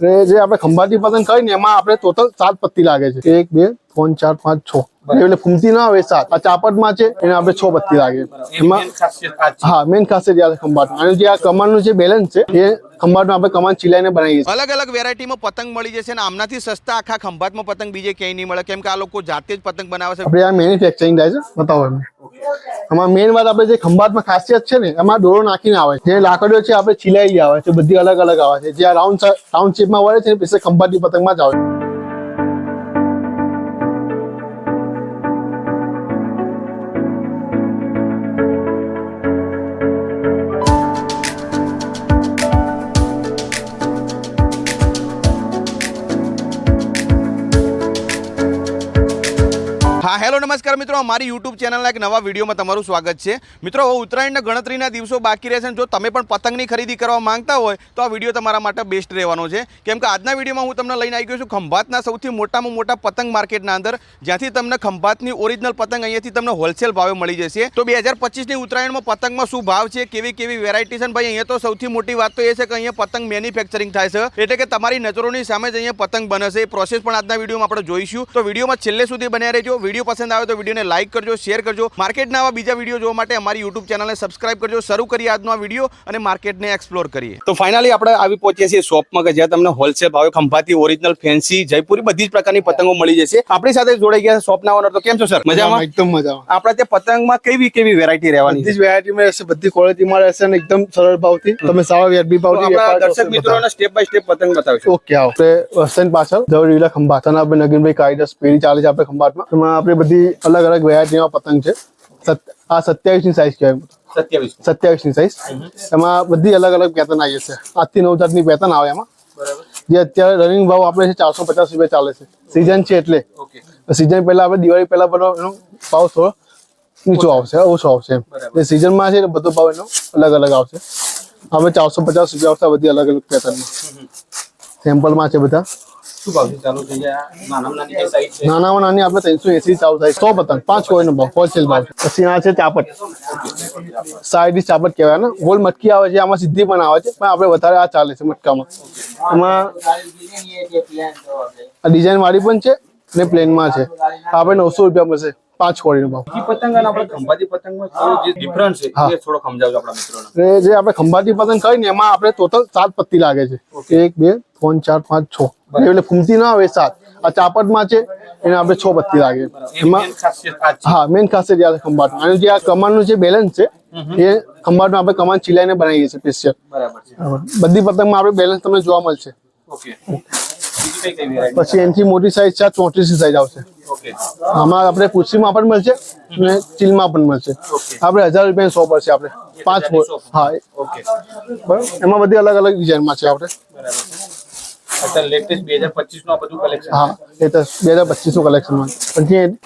જે આપણે ખંભાતી પતંગ કરી ને એમાં આપણે ટોટલ સાત પત્તી લાગે છે. એક, બે ત્રણ ચાર પાંચ છ. એટલે ફૂમતી ના આવે સાત. આ ચાપટમાં છે એને આપણે છ પત્તી લાગે. એમાં હા મેન ખાસિયત યાદ ખંભાત અને જે આ કમાનનું જે બેલેન્સ છે એ ખંભાતમાં આપણે કમાન ચીલાઈને બનાવીએ છીએ. અલગ અલગ વેરાયટીમાં પતંગ મળી જશે અને આમનાથી સસ્તા આખા ખંભાતમાં પતંગ બીજે ક્યાંય નહીં મળે. કેમ કે આ લોકો જાતે જ પતંગ બનાવે છે. આપણે આ મેન્યુફેક્ચરિંગ થાય છે બતાવો એમને. આમાં મેન વાત આપણે જે ખંભાતમાં ખાસિયત છે ને એમાં દોરો નાખીને આવે. છે જે લાકડીઓ છે આપણે ચીલાઈ આવે છે બધી અલગ અલગ આવે છે. જે આ રાઉન્ડ રાઉન્ડ શેપમાં વળે છે ને પછી ખંભાતી પતંગમાં જ આવે. છે. હા, હેલો, નમસ્કાર મિત્રો. અમારી યુટ્યુબ ચેનલના એક નવા વિડીયોમાં તમારું સ્વાગત છે. મિત્રો, હવે ઉત્તરાયણના ગણતરીના દિવસો બાકી રહેશે જો તમે પણ પતંગની ખરીદી કરવા માંગતા હોય, તો આ વીડિયો તમારા માટે બેસ્ટ રહેવાનો છે. કેમ કે આજના વિડીયોમાં હું તમને લઈને આવી ગયો છું ખંભાતના સૌથી મોટામાં મોટા પતંગ માર્કેટના અંદર, જ્યાંથી તમને ખંભાતની ઓરિજિનલ પતંગ અહીંયાથી તમને હોલસેલ ભાવે મળી જશે. તો બે હજાર પચીસની ઉત્તરાયણમાં પતંગમાં શું ભાવ છે, કેવી કેવી વેરાયટી છે ભાઈ, અહીંયા તો સૌથી મોટી વાત તો એ છે કે અહીંયા પતંગ મેન્યુફેક્ચરિંગ થાય છે. એટલે કે તમારી નજરોની સામે જ અહીંયા પતંગ બને છે. એ પ્રોસેસ પણ આજના વિડીયોમાં આપણે જોઈશું. તો વિડીયોમાં છેલ્લે સુધી બન્યા રહેજો. વીડિયો પસંદ આવે તો વિડીયોને લાઇક કરજો શેર કરજો. માર્કેટના આવા બીજા વીડિયો જોવા માટે અમારી યુટ્યુબ ચેનલને સબસ્ક્રાઇબ કરજો. શરૂ કરીએ આજનો આ વીડિયો અને માર્કેટને એક્સપ્લોર કરીએ. તો ફાઇનલી આપણે આવી પહોંચીએ છીએ શોપમાં કે જ્યાં તમને હોલસેલ ભાવે ખંભાતી ઓરિજિનલ ફેન્સી જયપુરી બધી જ પ્રકારની પતંગો મળી જશે. આપણી સાથે જોડાઈ ગયા શોપના ઓનર તો કેમ છો સર મજામાં? એકદમ મજામાં. આપણે ત્યાં પતંગમાં કેવી કેવી વેરાયટી રહેવાની બધી જ વેરાયટીમાં રહેશે બધી ક્વોલિટીમાં રહેશે અને એકદમ સરળ ભાવથી. તમે સારા વ્યાજબી ભાવથી દર્શક મિત્રોને સ્ટેપ બાય સ્ટેપ પતંગ બતાવશો. ઓકે આવો. વસંત પાછળ જવડીલા વિલા ખંભાત અને આપણે નગીનભાઈ કાયદા પેઢી ચાલે છે આપણે ખંભાતમાં. એમાં આપણે બધી અલગ અલગ વેરાયટીમાં પતંગ છે. આ સત્યાવીસની સાઈઝ કહેવાય. સત્યાવીસ. સત્યાવીસની સાઈઝ એમાં બધી અલગ અલગ પેટર્ન આવી છે આઠથી નવ જાતની પેટર્ન આવે એમાં. જે અત્યારે રનિંગ ભાવ આપણે છે ચારસો પચાસ રૂપિયા ચાલે છે. સિઝન છે એટલે. સિઝન પહેલા આપણે દિવાળી પહેલા બધો એનો ભાવ થોડો નીચો આવશે ઓછો આવશે એમ. સિઝનમાં છે બધો ભાવ એનો અલગ અલગ આવશે. હવે ચારસો પચાસ રૂપિયા આવશે બધી અલગ અલગ પેટર્નમાં સેમ્પલમાં છે બધા. જાય નાના કઈ નાનામાં આપણે ત્રણસો એસી ચાલુ થાય સો પતંગ, પાંચ કોઈનો ભાવ હોલસેલ ભાવ પછી આ છે ચાપટ. સાઈડ ચાપટ કહેવાય ને. ગોલ મટકી આવે છે, આમાં સીધી પણ આવે છે, પણ આપણે વધારે આ ચાલે છે મટકામાં. એમાં આ ડિઝાઇન વાળી પણ છે ને પ્લેનમાં છે. આપણે નવસો રૂપિયા મળશે પાંચ કોડીનો ભાવ. પતંગ અને આપણે ખંભાતી પતંગમાં થોડો જે ડિફરન્સ છે એ થોડો સમજાવજો આપણા મિત્રોને. જે આપણે ખંભાતી પતંગ કરી ને એમાં આપણે ટોટલ સાત પત્તી લાગે છે. એક બે ત્રણ ચાર પાંચ છ. એટલે ફૂમતી ના આવે સાત. આ ચાપટમાં છે એને આપણે છ પત્તી લાગે. એમાં. હા મેન ખાસિયત યાદ ખંભાત અને જે આ કમાનનું જે બેલેન્સ છે એ ખંભાટમાં આપણે કમાન ચીલાઈને બનાવીએ છીએ સ્પેશિયલ બધી પતંગમાં આપણે બેલેન્સ તમને જોવા મળશે. ઓકે. પછી એમથી મોટી સાઈઝ છે ચોત્રીસ સાઈઝ આવશે. આમાં આપણે પુછીમાં પણ મળશે અને ચીલમાં પણ મળશે. આપણે હજાર રૂપિયાની સો પડશે આપણે. પાંચ. હા ઓકે બરાબર? એમાં બધી અલગ અલગ ડિઝાઇનમાં છે આપણે. બરાબર. અત્યારે લેટેસ્ટ બે હજાર પચીસનું આ બધું કલેક્શન હા બે હજાર પછી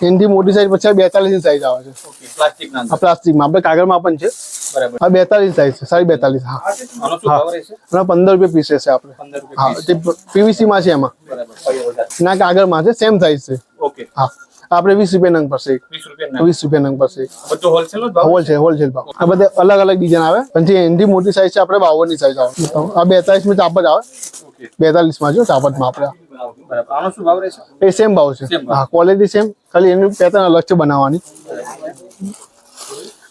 એનાથી મોટી સાઈઝ પછી બેતાલીસની સાઈઝ આવે છે. પ્લાસ્ટિક ના આપણે કાગળમાં પણ છે. બરાબર. આ બેતાલીસ સાઈઝ છે સાડી બેતાલીસ હા. રહેશે? અને પંદર રૂપિયા પીસ છે આપણે. હા તે પીવીસી માં છે એમાં. ના કાગળમાં છે સેમ સાઈઝ છે. ઓકે હા. આપણે વીસ રૂપિયા નંગ પડશે વીસ રૂપિયા નંગ. પડશે હોલસેલ ભાવ? હોલસેલ ભાવ. આ બધા અલગ અલગ ડિઝાઇન આવે. પછી એનથી મોટી સાઈઝ છે આપણે બાવનની સાઈઝ આવે આ બેતાલીસમાં ચાપટ આવે. બેતાલીસમાં જો આપણે શું ભાવ રહેશે? એ સેમ ભાવ છે. હા ક્વોલિટી સેમ ખાલી એની પેટર્ન અલગ છે બનાવવાની.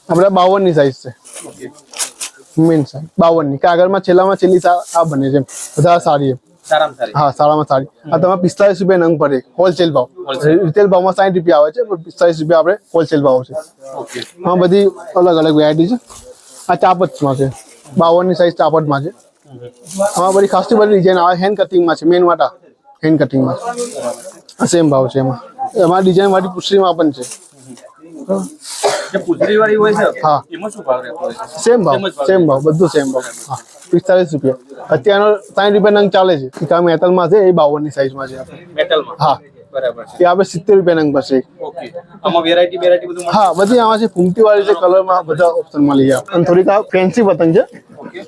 આપણે બાવનની સાઈઝ છે. મેઇન સાઈઝ બાવનની કાગળમાં છેલ્લામાં છેલ્લી આ બને છે. વધારે સારી એમ. હા સારામાં સારી. આ તમે પિસ્તાલીસ રૂપિયા નંગ પડે હોલસેલ ભાવ. રિટેલ ભાવમાં સાઠ રૂપિયા આવે છે પણ પિસ્તાલીસ રૂપિયા આપણે હોલસેલ ભાવ છે. હા બધી અલગ અલગ વેરાયટી છે. આ ચાપટમાં છે. બાવનની સાઈઝ ચાપટમાં છે. આમાં બધી ખાસી બધી ડિઝાઇન આવે. હેન્ડ કટિંગમાં છે મેન વાટા. હેન્ડ કટિંગમાં સેમ ભાવ છે એમાં. એમાં ડિઝાઇન વાળી પુસરીમાં પણ છે. જે પૂજરી વાળી હોય છે હા. એમાં શું ભાવ રહેતો સેમ ભાવ. સેમ ભાવ બધું સેમ ભાવ. હા. પિસ્તાલીસ રૂપિયા. અત્યારનો સાઠ રૂપિયા નંગ ચાલે છે. આ મેટલમાં છે એ બાવનની સાઈઝમાં છે આપણે. મેટલમાં? હા. બરાબર છે. આપણે સિત્તેર રૂપિયા નંગ પડશે ઓકે. આમાં વેરાયટી વેરાયટી બધું હા બધી આમાં છે. ફૂમતી વાળી છે કલરમાં બધા ઓપ્શન મળી જાય અને થોડીક આ ફેન્સી પતંગ છે. ઓકે.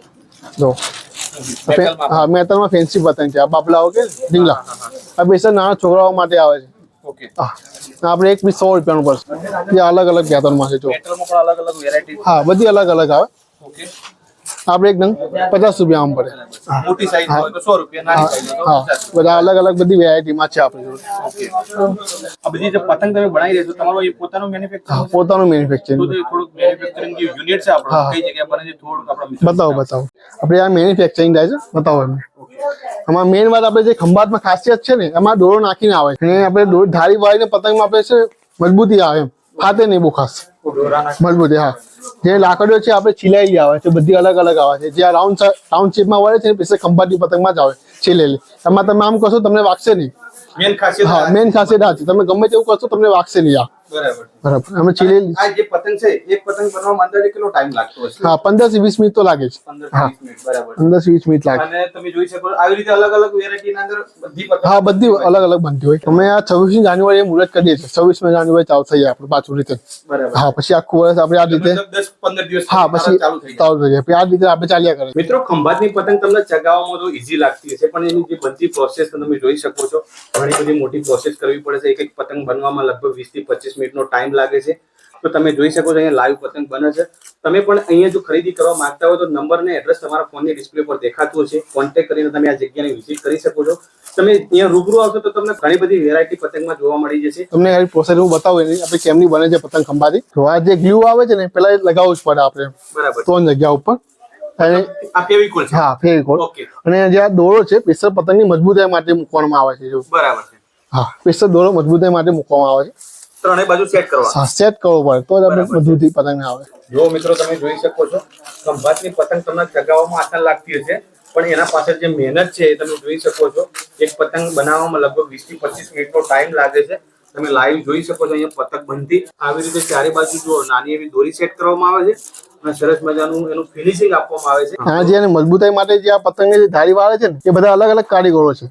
જો. હા મેટલમાં ફેન્સી પતંગ છે. આ બાપલાઓ કે ઢીંગલા. આ બેસર નાના છોકરાઓ માટે આવે છે. ઓકે. આપણે એક પીસ સો રૂપિયાનું પડશે. એ અલગ અલગ પેટર્નમાં છે જો. હા બધી અલગ અલગ આવે. ઓકે. આપણે એક નંગ પચાસ રૂપિયા આમ પડે. મોટી સાઈઝ હોય તો સો રૂપિયા નાની સાઈઝ બધા અલગ અલગ બધી વેરાયટીમાં છે આપણી જોડે. આ બધી જે પતંગ તમે બનાવી રહ્યા છો તમારો એ પોતાનું મેન્યુફેક્ચર પોતાનું મેન્યુફેક્ચરિંગ તો થોડુંક મેન્યુફેક્ચરિંગ યુનિટ છે આપણો. કઈ જગ્યાએ બને છે થોડુંક આપણે બતાવો બતાવો. આપણે આ મેન્યુફેક્ચરિંગ થાય છે બતાવો એમને. આમાં મેઇન વાત આપણે જે ખંભાતમાં ખાસિયત છે ને એમાં દોરો નાખીને આવે છે. અને આપણે દોરો ધારી વાળીને પતંગમાં આપણે છે મજબૂતી આવે એમ. ફાટે નહીં બહુ ખાસ. દોરાના મજબૂતી હા. જે લાકડીઓ છે આપણે છીલાયેલી આવે છે બધી અલગ અલગ આવે છે. જે રાઉન્ડ રાઉન્ડ શેપમાં વળે છે પછી ખંભાતી પતંગમાં જ આવે છીલેલી. એમાં તમે આમ કરશો તમને વાગશે નહીં. મેન ખાસિયત હા મેન ખાસિયત આ છે. તમે ગમે તેવું કરશો તમને વાગશે નહીં આ. બરાબર. બરાબર. અમે છીલેલી આ જે પતંગ છે એક પતંગ બનાવવામાં અંદાજે કેટલો ટાઈમ લાગતો હશે? હા પંદરથી વીસ મિનિટ તો લાગે છે. પંદરથી વીસ મિનિટ બરાબર. પંદરથી વીસ મિનિટ લાગે. અને તમે જોઈ શકો છો, આવી રીતે અલગ અલગ વેરાયટી ના અંદર બધી પતંગ હા બધી અલગ અલગ બનતી હોય. અમે આ છવ્વીસમી જાન્યુઆરી મુહૂર્ત કરીએ છીએ. છવ્વીસમી જાન્યુઆરી ચાલુ થઈ જાય આપણે પાછું રીતે બરાબર. હા પછી આખું વર્ષ આપણે આ રીતે મતલબ દસ પંદર દિવસ હા પછી ચાલુ થઈ જાય. ચાલુ થઈ જાય. પછી આ રીતે આપણે ચાલ્યા કરે મિત્રો ખંભાતની પતંગ તમને ચગાવવામાં તો ઈઝી લાગતી હશે પણ એની જે બનતી પ્રોસેસ તમે જોઈ શકો છો ઘણી બધી મોટી પ્રોસેસ કરવી પડે છે. એક એક પતંગ બનવામાં લગભગ વીસથી પચીસ મિનિટનો ટાઈમ લાગે છે. તો તમે જોઈ શકો છો અહીંયા લાઈવ પતંગ બને છે. તમે પણ અહીંયા જો ખરીદી કરવા માંગતા હોય તો નંબર ને એડ્રેસ તમારા ફોનની ડિસ્પ્લે પર દેખાતું હશે. કોન્ટેક્ટ કરીને તમે આ જગ્યાને વિઝિટ કરી શકો છો. તમે અહીંયા રૂબરૂ આવશો તો તમને ઘણી બધી વેરાયટી પતંગમાં જોવા મળી જશે. તમને ખાલી પ્રોસેસ હું બતાવું એની આપણે કેમની બને છે પતંગ ખંભાતી. તો આ જે ગ્લુ આવે છે ને પેલા લગાવવું જ પડે આપણે. બરાબર. ત્રણ જગ્યા ઉપર. અને આ ફેવિકોલ છે. હા ફેવિકોલ ઓકે. અને જે આ દોરો છે પેસર પતંગની મજબૂતાઈ માટે મૂકવામાં આવે છે બરાબર છે. હા પેસર દોરો મજબૂતાઈ માટે મૂકવામાં આવે છે. ત્રણેય બાજુ સેટ કરવા. હા સેટ કરવો પડે તો જ આપણે મજબૂતી પતંગ આવે. જો મિત્રો તમે જોઈ શકો છો ખંભાતની પતંગ તમને ચગાવવામાં આસાન લાગતી હશે પણ એના પાછળ જે મહેનત છે એ તમે જોઈ શકો છો એક પતંગ બનાવવામાં લગભગ વીસથી પચીસ મિનિટનો ટાઈમ લાગે છે. તમે લાઈવ જોઈ શકો છો અહીંયા પતંગ બનતી આવી રીતે ચારે બાજુ જો નાની એવી દોરી સેટ કરવામાં આવે છે અને સરસ મજાનું એનું ફિનિશિંગ આપવામાં આવે છે. આ જે મજબૂતાઈ માટે જે આ પતંગની જે ધારી વાળે છે ને એ બધા અલગ અલગ કારીગરો છે.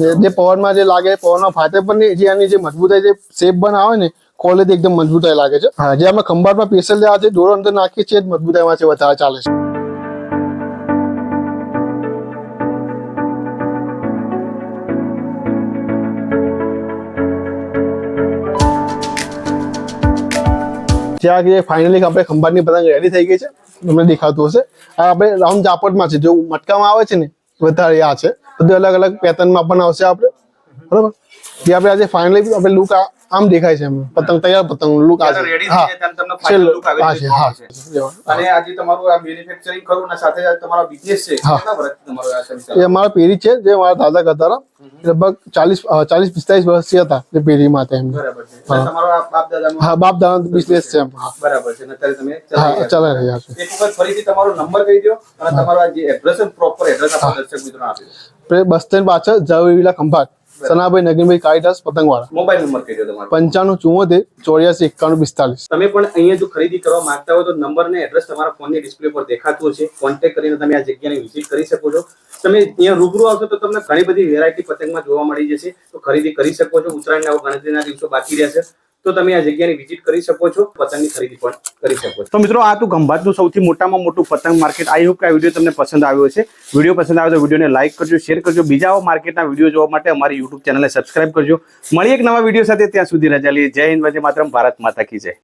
જે જે પવનમાં જે લાગે પવનમાં ફાટે પણ નહીં જે આની જે મજબૂતાઈ જે શેપ બનાવે ને ક્વોલિટી એકદમ મજબૂતાઈ લાગે છે. હા જે અમે ખંભાતમાં સ્પેશિયલ આ જે દોરો અંદર નાખીએ છીએ જ મજબૂતાઈમાં છે વધારે ચાલે છે. જ્યાં કે ફાઇનલી આપણે ખંભાતની પતંગ રેડી થઈ ગઈ છે. તમને દેખાતું હશે. આ આપણે રાઉન્ડ ચાપટમાં છે. જો મટકામાં આવે છે ને વધારે આ છે. બધું અલગ અલગ પેટર્નમાં પણ આવશે આપણે. બરાબર? જે આપણે આજે ફાઇનલી આપણે લુક આમ દેખાય છે પતંગ તૈયાર પતંગ લુક આ છે. હા. છેલ્લો હા છે હા. અને આજે તમારું આ મેન્યુફેક્ચરિંગ કરું ને સાથે તમારો બિઝનેસ છે કેટલા વર્ષથી તમારો આ છે એ અમારા પેરી છે જે મારા દાદા કરતા હતા. લગભગ ચાલીસ ચાલીસ પિસ્તાલીસ વર્ષથી હતા જે પેઢીમાં હતા એમ. બરાબર છે. તમારો બાપ દાદાનો હા બાપ દાદા બિઝનેસ છે બરાબર છે. અત્યારે તમે હા ચલાવી રહ્યા છો. ચલાવી રહ્યા છે. એક વખત ફરીથી તમારો નંબર કહી દો અને તમારો આ જે એડ્રેસ પ્રોપર એડ્રેસ આપો દર્શક મિત્રો આપી દો બસ સ્ટેન્ડ પાછળ જવેરીલા ખંભાત. સનાભાઈ નગીનભાઈ કાળીદાસ પતંગવાળા. મોબાઈલ નંબર કહી દો તમારો. પંચાણું ચુમ્મોતેર ચોર્યાસી એકાણું પિસ્તાલીસ. તમે પણ અહીંયા જો ખરીદી કરવા માંગતા હોય તો નંબર ને એડ્રેસ તમારા ફોનની ડિસ્પ્લે પર દેખાતું છે કોન્ટેક્ટ કરીને તમે આ જગ્યાને વિઝિટ કરી શકો છો. તમે અહીંયા રૂબરૂ આવશો તો તમને ઘણી બધી વેરાયટી પતંગમાં જોવા મળી જશે. તો ખરીદી કરી શકો છો. ઉત્તરાયણના ગણતરીના દિવસો બાકી રહ્યા છે તો તમે આ જગ્યાની વિઝિટ કરી શકો છો, પતંગની ખરીદી પણ કરી શકો છો. તો મિત્રો, આ તો ખંભાતનું સૌથી મોટામાં મોટું પતંગ માર્કેટ. આઈ હોપ કે આ વીડિયો તમને પસંદ આવ્યો છે વીડિયો પસંદ આવે તો વિડીયોને લાઈક કરજો શેર કરજો. બીજા માર્કેટના વીડિયો જોવા માટે અમારી યુટ્યુબ ચેનલને સબસ્ક્રાઇબ કરજો. મળી એક નવા વીડિયો સાથે. ત્યાં સુધી રજા લઈએ જય હિન્દ, વંદે માત્ર ભારત માતા કી જય.